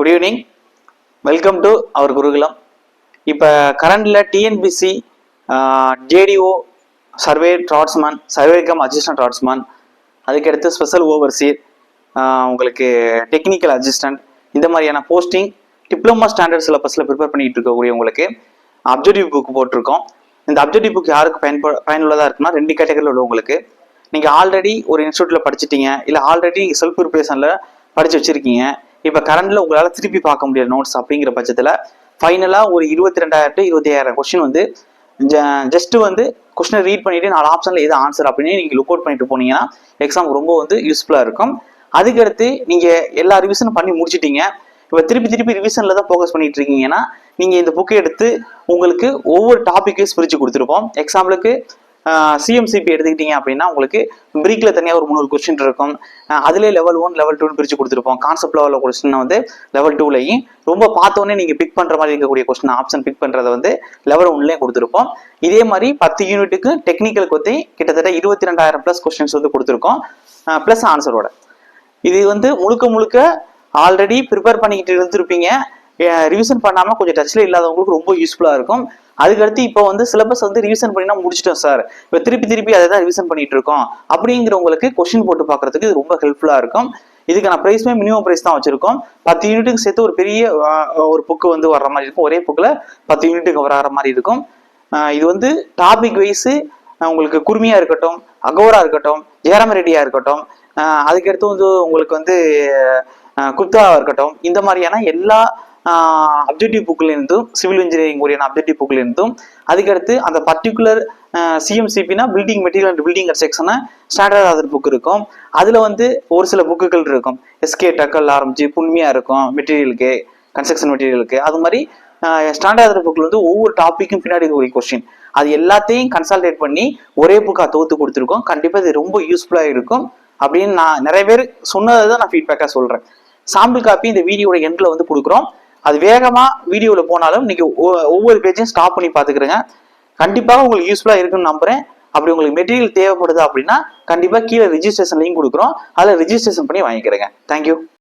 Good evening welcome to our Gurukulam இப்போ கரண்டில் TNPSC JDO survey draughtsman survey cum assistant draughtsman அதுக்கடுத்து special overseer உங்களுக்கு technical assistant இந்த மாதிரியான போஸ்டிங் டிப்ளமா ஸ்டாண்டர்ட் சிலபஸில் ப்ரிப்பேர் பண்ணிட்டு இருக்கக்கூடிய உங்களுக்கு அப்ஜெக்டிவ் புக் போட்டிருக்கோம். இந்த அப்ஜெக்டிவ் புக் யாருக்கு பயன்ப பயனுள்ளதாக இருக்குன்னா ரெண்டு கேட்டகரியில் உள்ளவங்களுக்கு. நீங்கள் ஆல்ரெடி ஒரு இன்ஸ்டியூட்டில் படிச்சிட்டீங்க இல்லை ஆல்ரெடி செல்ஃப் ப்ரிப்பரேஷனில் படித்து வச்சுருக்கீங்க இப்போ கரண்ட்ல உங்களால் திருப்பி பார்க்க முடியாது நோட்ஸ் அப்படிங்கிற பட்சத்தில் ஃபைனலாக ஒரு இருபத்தி ரெண்டாயிரம் டு இருபத்தி ஐயாயிரம் கொஸ்டின் வந்து ஜஸ்ட் வந்து கொஸ்டினை ரீட் பண்ணிட்டு நாலு ஆப்ஷனில் எது ஆன்சர் அப்படின்னு நீங்கள் லுக் அவுட் பண்ணிட்டு போனீங்கன்னா எக்ஸாம் ரொம்ப வந்து யூஸ்ஃபுல்லாக இருக்கும். அதுக்கடுத்து நீங்கள் எல்லா ரிவிஷனும் பண்ணி முடிச்சிட்டீங்க. இப்போ திருப்பி திருப்பி ரிவிஷனில் தான் ஃபோக்கஸ் பண்ணிட்டு இருக்கீங்கன்னா நீங்கள் இந்த புக்கை எடுத்து உங்களுக்கு ஒவ்வொரு டாபிக்கையும் பிரித்து கொடுத்துருப்போம். எக்ஸாம்பிளுக்கு சிஎம்சிபி எடுத்துக்கிட்டீங்க அப்படின்னா உங்களுக்கு பிரீக்கில் தனியாக ஒரு முந்நூறு கொஸ்டின் இருக்கும். அதிலே அதுலேயே லெவல் ஒன் லெவல் டூன்னு பிரித்து கொடுத்துருப்போம். கான்செப்ட் லெவலில் கொஸ்டின் வந்து லெவல் டூலையும் ரொம்ப பார்த்தோன்னே நீங்கள் பிக் பண்ணுற மாதிரி இருக்கக்கூடிய கொஸ்டின் ஆப்ஷன் பிக் பண்ணுறதை வந்து லெவல் ஒன்லேயும் கொடுத்துருப்போம். இதே மாதிரி பத்து யூனிட்டுக்கு டெக்னிக்கல் கொத்தி கிட்டத்தட்ட இருபத்தி ரெண்டாயிரம் ப்ளஸ் கொஸ்டின்ஸ் வந்து கொடுத்துருக்கோம். ப்ளஸ் ஆன்சரோட இது வந்து முழுக்க முழுக்க ஆல்ரெடி ப்ரிப்பேர் பண்ணிக்கிட்டு இருந்திருப்பீங்க. ரிவிஷன் பண்ணாமல் கொஞ்சம் டச்சில் இல்லாதவங்களுக்கு ரொம்ப யூஸ்ஃபுல்லாக இருக்கும். அதுக்கடுத்து இப்போ வந்து சிலபஸ் வந்து ரிவிஷன் பண்ணினா முடிச்சிட்டோம் சார் இப்போ திருப்பி திருப்பி அதை தான் ரிவிஷன் பண்ணிட்டு இருக்கோம். அப்படிங்கிறவங்களுக்கு கொஸ்டின் போட்டு பார்க்கறதுக்கு இது ரொம்ப ஹெல்ப்ஃபுல்லாக இருக்கும். இதுக்கான ப்ரைஸ்மே மினிமம் ப்ரைஸ் தான் வச்சிருக்கோம். பத்து யூனிட்டுக்கு சேர்த்து ஒரு பெரிய ஒரு புக்கு வந்து வர்ற மாதிரி இருக்கும். ஒரே புக்கில் பத்து யூனிட்டுக்கு வர மாதிரி இருக்கும். இது வந்து டாபிக் வைஸு உங்களுக்கு குருமியா இருக்கட்டும் அகோரா இருக்கட்டும் ஜெயராம ரெட்டியா இருக்கட்டும் அதுக்கடுத்து வந்து உங்களுக்கு வந்து குப்தாவாக குப்தாவா இருக்கட்டும் இந்த மாதிரியான எல்லா அப்ஜெக்டிவ் புக்கில் இருந்தும் சிவில் இன்ஜினியரிங் உரியான அப்ஜெக்டிவ் புக்கில் இருந்தும் அதுக்கடுத்து அந்த பர்டிகுலர் சிஎம்சிபினா பில்டிங் மெட்டீரியல் அண்ட் பில்டிங் செக்ஷனை ஸ்டாண்டர்ட் ஆதர் புக் இருக்கும். அதில் வந்து ஒரு சில புக்குகள் இருக்கும். எஸ்கே டக்கல் ஆரம்பிச்சு புண்மையாக இருக்கும் மெட்டீரியலுக்கு கன்ஸ்ட்ரக்ஷன் மெட்டீரியலுக்கு அது மாதிரி ஸ்டாண்டர்ட் புக்கில் வந்து ஒவ்வொரு டாப்பிக்கும் பின்னாடி ஒரு கொஸ்டின் அது எல்லாத்தையும் கன்சல்டேட் பண்ணி ஒரே புக்காக தொகுத்து கொடுத்துருக்கோம். கண்டிப்பாக இது ரொம்ப யூஸ்ஃபுல்லாக இருக்கும் அப்படின்னு நான் நிறைய பேர் சொன்னதை தான் நான் ஃபீட்பேக்காக சொல்கிறேன் சாம்பிள் காப்பி இந்த வீடியோட எண்டில் வந்து கொடுக்குறோம். அது வேகமாக வீடியோவில் போனாலும் நீங்கள் ஒவ்வொரு பேஜையும் ஸ்டாப் பண்ணி பார்த்துக்கிறேங்க. கண்டிப்பாக உங்களுக்கு யூஸ்ஃபுல்லாக இருக்குன்னு நம்புறேன். அப்படி உங்களுக்கு மெட்டீரியல் தேவைப்படுது அப்படின்னா கண்டிப்பாக கீழே ரிஜிஸ்ட்ரேஷன் லிங்க் கொடுக்குறோம். அதில் ரிஜிஸ்ட்ரேஷன் பண்ணி வாங்கிக்கிறேங்க. தேங்க்யூ